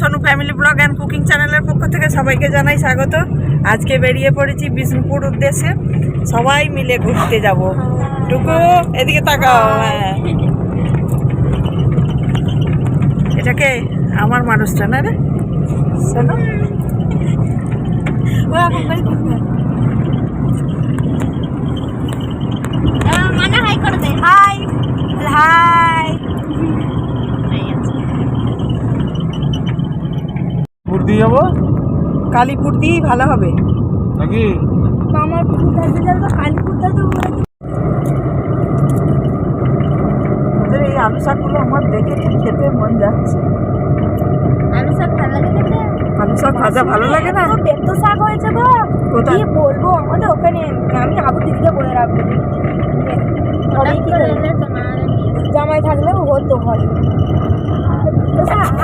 Sonu family vlog and cooking চ্যানেলের পক্ষ থেকে সবাইকে জানাই স্বাগত। আজকে বেরিয়ে পড়েছি বিষ্ণুপুর উদ্দেশ্যে। সবাই মিলে ঘুরতে যাব। টুকু, এদিকে তাকাও হ্যাঁ। এটাকে আমার মানুষটা, না রে? সোনু বাড়ি ঘুরবে মানে হাই করে দে হাই হাই পুর দিয়ে যাব কালীপুর দিয়েই ভালো হবে। নাকি? আমার কালীপুরটাতে ওদের এই আলু শাকগুলো আমার দেখে খেতে মন যাচ্ছে। আলু শাক ভালো লাগে আলু শাক ভাজা ভালো লাগে না? তো পেট শাক হয়েছে গো। কোথায়? বলব আমাদের ওখানে আমি আবু দিদিকে বলে রাখব? জামাই থাকলেও হতো হয়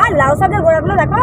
আর লাউ শাকের গোড়াগুলো দেখো।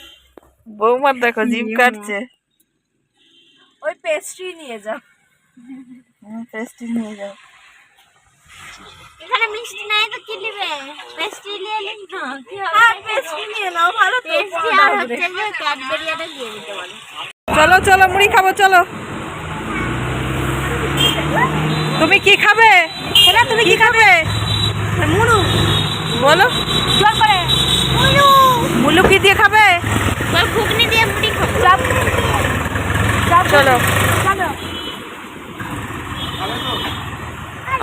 বৌমার দেখো জিভ কাটছে। ওই পেস্ট্রি নিয়ে যাও। পেস্ট্রি নিয়ে যাও। এখানে মিষ্টি নাই তো কি নেবে পেস্ট্রি নিয়ে নিন না কি পেস্ট্রি নিয়ে নাও ভালো তো। পেস্ট্রি আর হচ্ছে যে দিয়ে দিতে বলো। চলো চলো মুড়ি খাব চলো। তুমি কি খাবে? তুমি কি খাবে? মুড়ু। বলো। জল করে। মুড়ু মুলু কি দিয়ে খাবে? ঘুগনি দিয়ে মুড়ি খাব। চলো।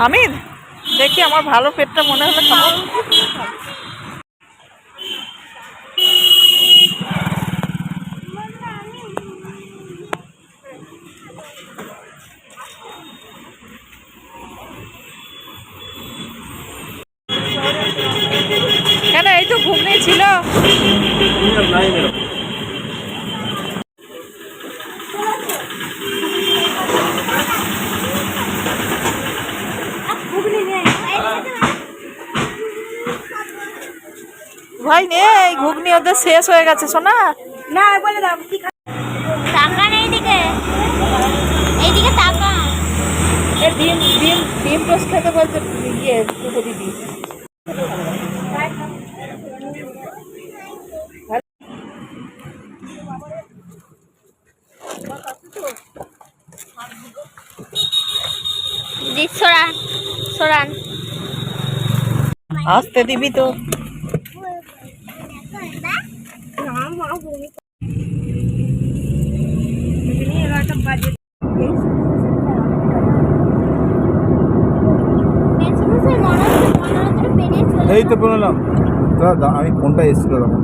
আমি দেখি আমার ভালো পেটটা মনে হলে খাব কেন এই তো ঘুগনি ছিল। ভাই নেই ঘুগনি ওদের শেষ হয়ে গেছে শোনা না বলে দাও কি খা- টাকা নেই এইদিকে এইদিকে টাকা। এ ডিম ডিম ডিম টোস্ট খেতে বলতে ইয়ে দিদি। আসতে দিবি তো। এই তো বললাম। দাদা দা- আমি ফোনটা এসেছিল তখন।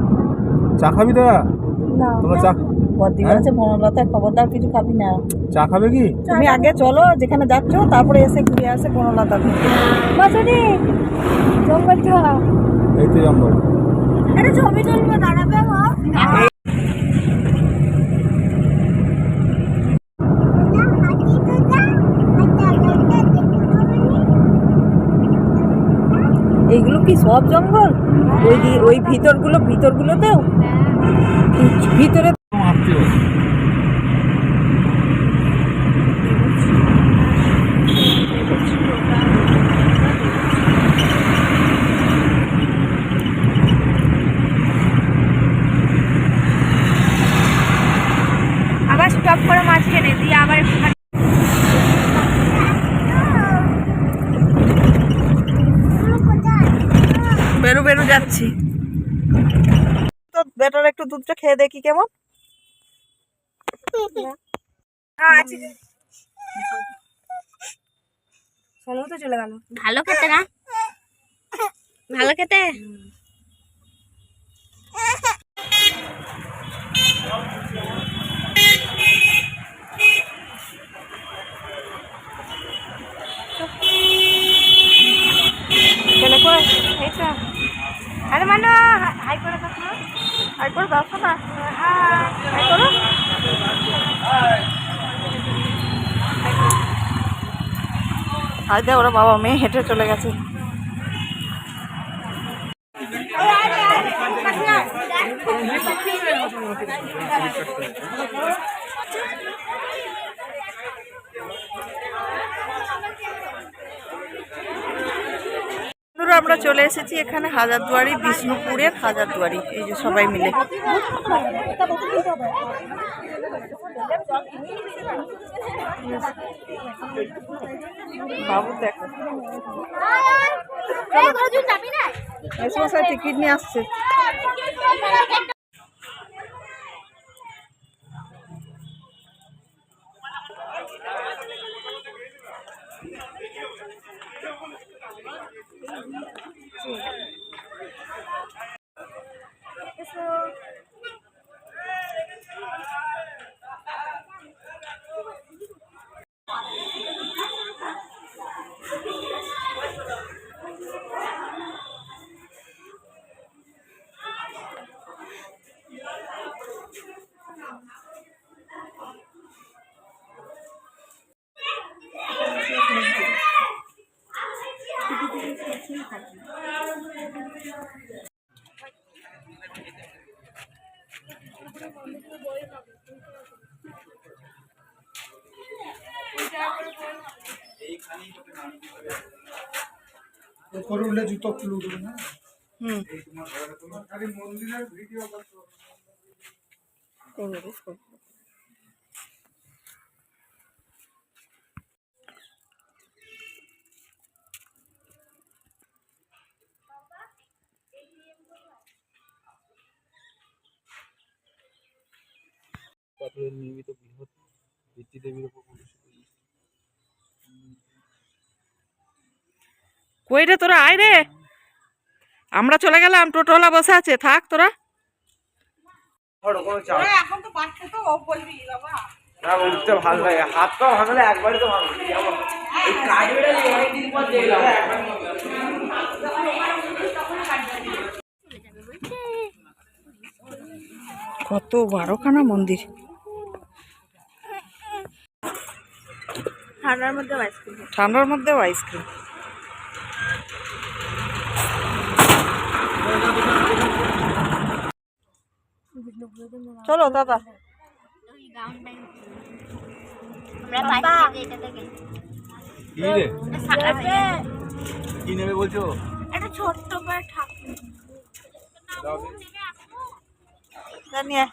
চা খাবি দাদা? তোমরা চা বদ্দি হ্যাঁ? বনলতা খবরদার কিছু খাবি না। চা খাবে কি? তুমি আগে চলো যেখানে যাচ্ছ তারপরে এসে ঘুরে আসে বনলতা। বসনি জঙ্গল চ এই তো জঙ্গল। আরে ছবি তুলবো দাঁড়াবে মা এইগুলো কি সব জঙ্গল? ওই দি- ওই ভিতরগুলো ভিতরগুলোতেও? ভিতরে আবার স্টপ করে মাছ মাঝখানে দিয়ে আবার একটুখানি বেরো বেরো যাচ্ছি। তো বেটার একটু দুধটা খেয়ে দেখি কেমন। তো চলে গেল। ভালো খেতে না? ভালো খেতে? এই তো আরে মানে হাই করে দেখো হাই করে দেখো না হাই করো আর দেখ ওরা বাবা মেয়ে হেঁটে চলে গেছে আমরা চলে এসেছি এখানে হাজারদুয়ারি বিষ্ণুপুরের হাজারদুয়ারি। এই যে সবাই মিলে। বাবু দেখো। টিকিট নিয়ে আসছে। Yeah. করে উঠলে জুতো খুলে উঠবে না? হুম। খালি মন্দিরের ভিডিও করব। কই রে তোরা? আয় রে। আমরা চলে গেলাম টোটোলা বসে আছে। থাক তোরা। কত বারোখানা মন্দির। ঠান্ডার মধ্যে আইসক্রিম ঠান্ডার মধ্যেও আইসক্রিম চলো দাদা। কি নেবে বলছো? একটা ছোট্ট করে ঠাকুর। জানিয়ে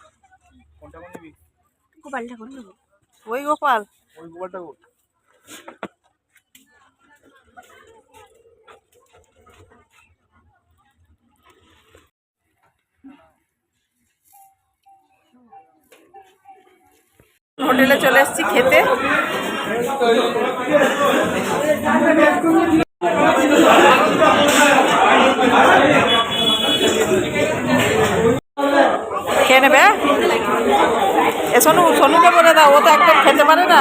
গোপাল ঠাকুর ওই গোপাল। ওই গোপালটা কোন? হোটেলে চলে এসেছি খেতে। খেয়ে নেবে? এ সোনু, সোনুকে বলে দাও, ও তো একদম খেতে পারে না।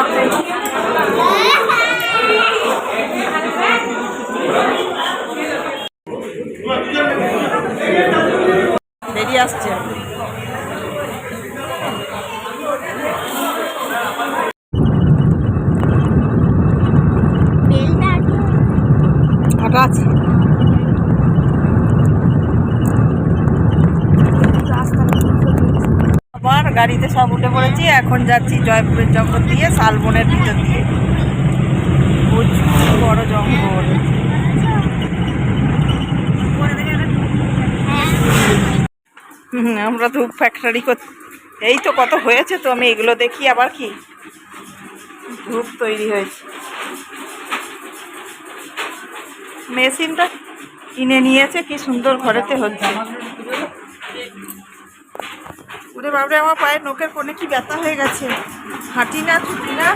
বেরিয়ে আসছে বেলটা আছে আছে। আবার গাড়িতে সব উঠে পড়েছি, এখন যাচ্ছি জয়পুরের জঙ্গল দিয়ে, শালবনের ভিতর দিয়ে। প্রচুর বড় জঙ্গল। আমরা ধূপ ফ্যাক্টরি এই তো কত হয়েছে তো আমি এগুলো দেখি আবার কি। ধূপ তৈরি হয়েছে। মেশিনটা কিনে নিয়েছে কি সুন্দর ঘরেতে হচ্ছে। ওরে বাবরে আমার পায়ের নোকের কোণে কি ব্যথা হয়ে গেছে। হাঁটি না ছুটি না।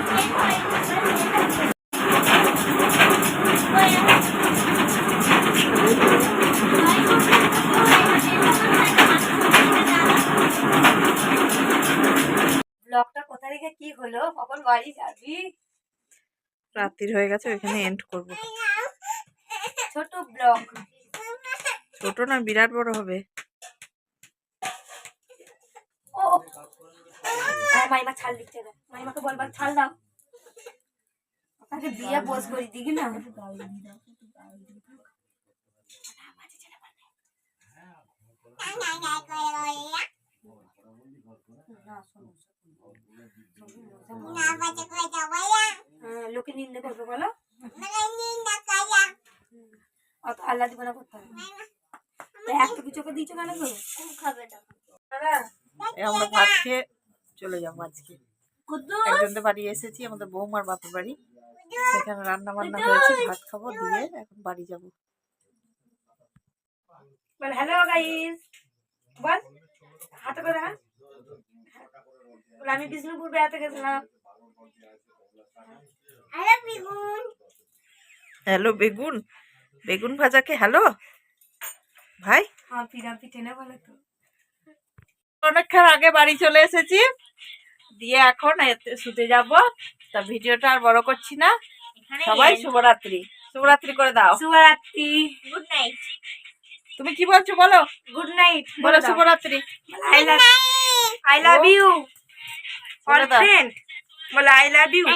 ব্লগটা কোথা থেকে কি হলো? কখন বাড়ি যাবি? রাত্রির হয়ে গেছে ওইখানে এন্ড করব। ছোট ব্লগ ছোট না বিরাট বড় হবে মাইমা ছাল দিচ্ছে মাইমাকে বলবার ছাল দাও তাকে দিয়ে পোজ করে দিই না হ্যাঁ, লোকে নিন্দে করবে বলো আল্লাহ দিব না করতে হবে তো এত কিছু করে দিচ্ছ কেন এই আমরা ভাত খেয়ে চলে যাব আজকে। একজনদের বাড়ি এসেছি আমাদের বৌমার বাপের বাড়ি। সেখানে রান্না বান্না হয়েছে ভাত খাব দিয়ে এখন বাড়ি যাব। হ্যালো গাইস বল হাতে করে হ্যাঁ বল আমি বিষ্ণুপুর বেড়াতে গেছিলাম। হ্যালো বেগুন! বেগুন ভাজাকে হ্যালো? ভাই? অনেকক্ষণ আগে বাড়ি চলে এসেছি। দিয়ে এখন শুতে যাব। তা ভিডিওটা আর বড় করছি না। সবাই শুভরাত্রি। শুভরাত্রি করে দাও। শুভরাত্রি। গুড নাইট তুমি কি বলছো বলো? গুড নাইট বলো শুভরাত্রি। I love I love you বলে। ফ্রেন্ড বলে আই লাভ ইউ।